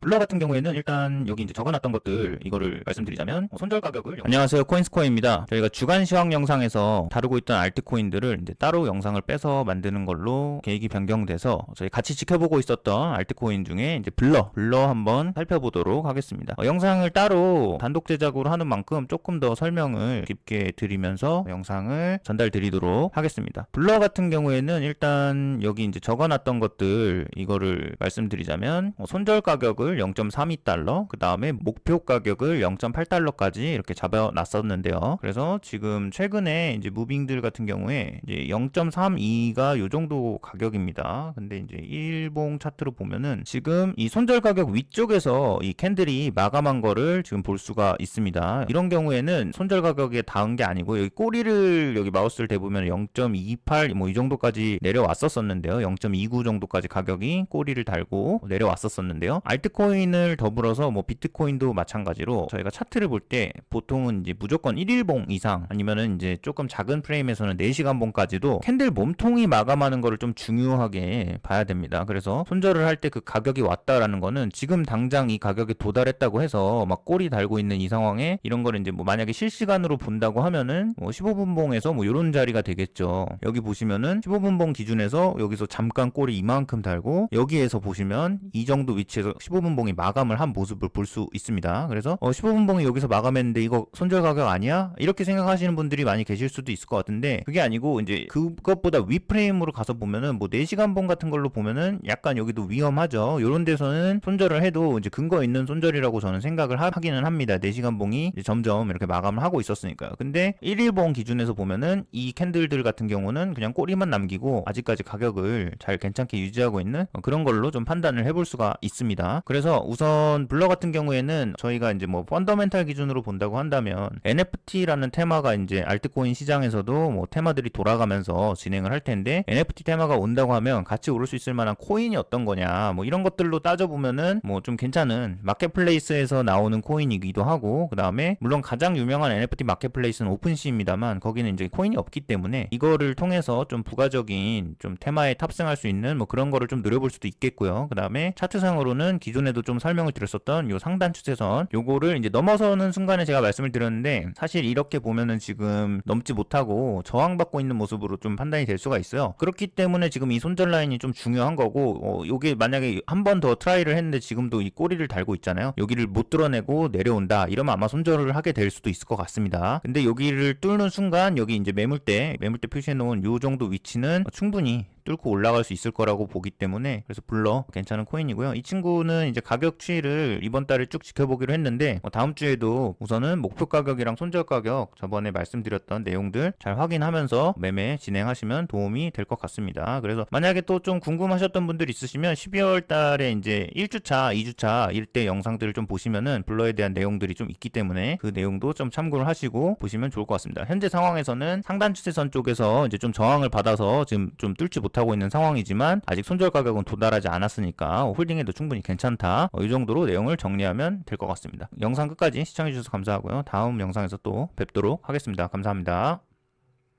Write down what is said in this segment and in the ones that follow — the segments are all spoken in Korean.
블러 같은 경우에는 일단 여기 이제 적어놨던 것들 이거를 말씀드리자면 어, 손절 가격을 안녕하세요 코인스코어입니다. 저희가 주간 시황 영상에서 다루고 있던 알트코인들을 이제 따로 영상을 빼서 만드는 걸로 계획이 변경돼서 저희 같이 지켜보고 있었던 알트코인 중에 이제 블러 블러 한번 살펴보도록 하겠습니다. 어, 영상을 따로 단독 제작으로 하는 만큼 조금 더 설명을 깊게 드리면서 영상을 전달 드리도록 하겠습니다. 블러 같은 경우에는 일단 여기 이제 적어놨던 것들 이거를 말씀드리자면 어, 손절 가격을 0.32달러 그 다음에 목표 가격을 0.8달러까지 이렇게 잡아놨었는데요. 그래서 지금 최근에 이제 무빙들 같은 경우에 이제 0.32가 요 정도 가격입니다. 근데 이제 일봉 차트로 보면은 지금 이 손절 가격 위쪽에서 이 캔들이 마감한 거를 지금 볼 수가 있습니다. 이런 경우에는 손절 가격에 닿은 게 아니고 여기 꼬리를 여기 마우스를 대보면 0.28 뭐 이 정도까지 내려왔었었는데요. 0.29 정도까지 가격이 꼬리를 달고 내려왔었었는데요. 알트코 인을 더불어서 뭐 비트코인도 마찬가지로 저희가 차트를 볼 때 보통은 이제 무조건 1일봉 이상 아니면은 이제 조금 작은 프레임에서는 4시간 봉까지도 캔들 몸통이 마감하는 거를 좀 중요하게 봐야 됩니다. 그래서 손절을 할 때 그 가격이 왔다라는 거는 지금 당장 이 가격에 도달했다고 해서 막 꼬리 달고 있는 이 상황에 이런 거를 이제 뭐 만약에 실시간으로 본다고 하면은 뭐 15분 봉에서 뭐 요런 자리가 되겠죠. 여기 보시면은 15분 봉 기준에서 여기서 잠깐 꼬리 이만큼 달고 여기에서 보시면 이 정도 위치에서 15분 봉이 마감을 한 모습을 볼 수 있습니다. 그래서 어 15분 봉이 여기서 마감했는데 이거 손절 가격 아니야? 이렇게 생각하시는 분들이 많이 계실 수도 있을 것 같은데 그게 아니고 이제 그것보다 위 프레임으로 가서 보면은 뭐 4시간 봉 같은 걸로 보면은 약간 여기도 위험하죠. 요런 데서는 손절을 해도 이제 근거 있는 손절이라고 저는 생각을 하- 하기는 합니다. 4시간 봉이 이제 점점 이렇게 마감을 하고 있었으니까요. 근데 1일 봉 기준에서 보면은 이 캔들들 같은 경우는 그냥 꼬리만 남기고 아직까지 가격을 잘 괜찮게 유지하고 있는 어, 그런 걸로 좀 판단을 해볼 수가 있습니다. 그래서 우선 블러 같은 경우에는 저희가 이제 뭐 펀더멘탈 기준으로 본다고 한다면 NFT라는 테마가 이제 알트코인 시장에서도 뭐 테마들이 돌아가면서 진행을 할 텐데 NFT 테마가 온다고 하면 같이 오를 수 있을 만한 코인이 어떤 거냐 뭐 이런 것들로 따져보면은 뭐 좀 괜찮은 마켓플레이스에서 나오는 코인이기도 하고 그 다음에 물론 가장 유명한 NFT 마켓플레이스는 오픈시입니다만 거기는 이제 코인이 없기 때문에 이거를 통해서 좀 부가적인 좀 테마에 탑승할 수 있는 뭐 그런 거를 좀 노려볼 수도 있겠고요. 그 다음에 차트상으로는 기존에 도 좀 설명을 드렸었던 요 상단 추세선 요거를 이제 넘어서는 순간에 제가 말씀을 드렸는데 사실 이렇게 보면은 지금 넘지 못하고 저항받고 있는 모습으로 좀 판단이 될 수가 있어요. 그렇기 때문에 지금 이 손절 라인이 좀 중요한 거고 어, 요게 만약에 한 번 더 트라이를 했는데 지금도 이 꼬리를 달고 있잖아요. 여기를 못 뚫어내고 내려온다. 이러면 아마 손절을 하게 될 수도 있을 것 같습니다. 근데 여기를 뚫는 순간 여기 이제 매물대 매물대 표시해 놓은 요 정도 위치는 충분히 뚫고 올라갈 수 있을 거라고 보기 때문에 그래서 불러 괜찮은 코인이고요. 이 친구는 이제 가격 추이를 이번 달에 쭉 지켜보기로 했는데 어, 다음 주에도 우선은 목표 가격이랑 손절 가격 저번에 말씀드렸던 내용들 잘 확인하면서 매매 진행하시면 도움이 될 것 같습니다. 그래서 만약에 또 좀 궁금하셨던 분들 있으시면 12월 달에 이제 1주차, 2주차 일대 영상들을 좀 보시면은 블러에 대한 내용들이 좀 있기 때문에 그 내용도 좀 참고를 하시고 보시면 좋을 것 같습니다. 현재 상황에서는 상단 추세선 쪽에서 이제 좀 저항을 받아서 지금 좀 뚫지 못 하고 있는 상황이지만 아직 손절 가격은 도달하지 않았으니까 홀딩해도 충분히 괜찮다. 어, 이 정도로 내용을 정리하면 될 것 같습니다. 영상 끝까지 시청해주셔서 감사하고요. 다음 영상에서 또 뵙도록 하겠습니다. 감사합니다.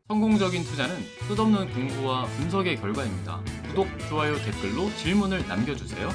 성공적인 투자는 끝없는 공부와 분석의 결과입니다. 구독, 좋아요, 댓글로 질문을 남겨주세요.